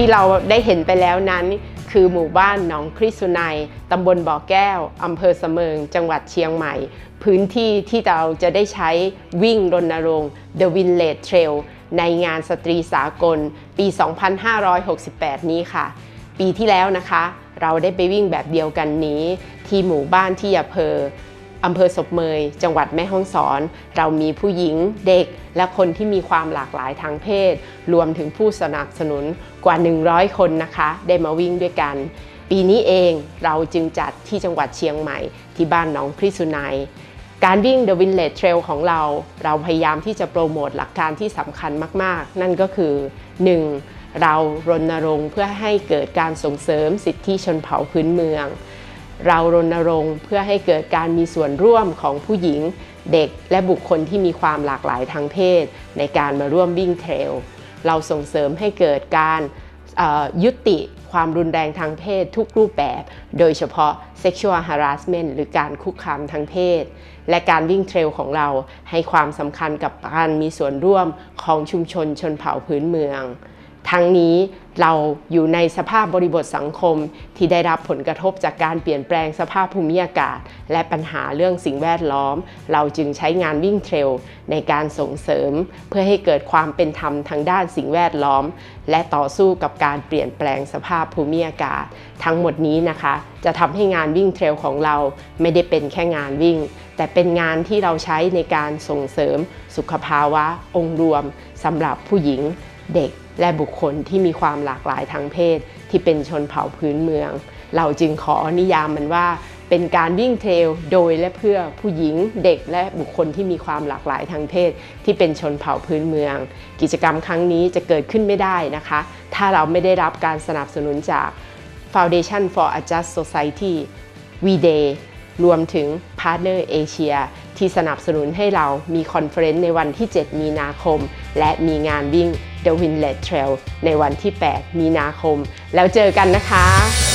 ที่เราได้เห็นไปแล้วนั้น คือหมู่บ้านหนองคริสุนัยตำบลบ่อแก้วอำเภอเสมิง จังหวัดเชียงใหม่ พื้นที่ที่เราจะได้ใช้วิ่งรณรงค์ The Village Trail ในงานสตรีสากล ปี 2568 นี้ค่ะ ปีที่แล้วนะคะ เราได้ไปวิ่งแบบเดียวกันนี้ ที่หมู่บ้านที่อำเภอ อำเภอศพเมย จังหวัดแม่ฮ่องสอน เรามีผู้หญิงเด็ก และคนที่มีความหลากหลายทางเพศ รวมถึงผู้สนับสนุนกว่า 100 คนนะคะ ได้มาวิ่งด้วยกัน ปีนี้เองเราจึงจัดที่จังหวัดเชียงใหม่ ที่บ้านหนองพริสุนัยการวิ่ง The Village Trail ของเรา เราพยายามที่จะโปรโมทหลักการที่สำคัญมาก ๆ นั่นก็คือ 1. เรารณรงค์เพื่อให้เกิดการส่งเสริมสิทธิชนเผ่าพื้นเมือง เรารณรงค์เพื่อให้เกิดการมีส่วนร่วมของผู้หญิง เด็กและบุคคลที่มีความหลากหลายทางเพศ ในการมาร่วมวิ่งเทรล เราส่งเสริมให้เกิดการยุติความรุนแรงทางเพศทุกรูปแบบ โดยเฉพาะ sexual harassment หรือการคุกคามทางเพศ และการวิ่งเทรลของเราให้ความสำคัญกับการมีส่วนร่วมของชุมชนชนเผ่าพื้นเมือง ทั้งนี้เราอยู่ในสภาพบริบทสังคมที่ได้รับผลกระทบจากการเปลี่ยนแปลงสภาพภูมิอากาศ และปัญหาเรื่องสิ่งแวดล้อม เราจึงใช้งานวิ่งเทรลในการส่งเสริม เพื่อให้เกิดความเป็นธรรมทางด้านสิ่งแวดล้อม และต่อสู้กับการเปลี่ยนแปลงสภาพภูมิอากาศ ทั้งหมดนี้นะคะ จะทำให้งานวิ่งเทรลของเราไม่ได้เป็นแค่งานวิ่ง แต่เป็นงานที่เราใช้ในการส่งเสริม สุขภาวะ องค์รวมสำหรับผู้หญิงเด็ก และบุคคลที่มีความหลากหลายทางเพศ ที่เป็นชนเผ่าพื้นเมือง เราจึงขอนิยามมันว่า เป็นการวิ่งเทรลโดยและเพื่อผู้หญิงเด็กและบุคคลที่มีความหลากหลายทางเพศ ที่เป็นชนเผ่าพื้นเมือง กิจกรรมครั้งนี้จะเกิดขึ้นไม่ได้นะคะ ถ้าเราไม่ได้รับการสนับสนุนจาก Foundation for a Just Society V Day รวมถึง Partner Asia ที่สนับสนุนให้เรามีคอนเฟรนซ์ในวันที่ 7 มีนาคม และมีงานวิ่ง The Winlet Trail ในวันที่ 8 มีนาคม แล้วเจอกันนะคะ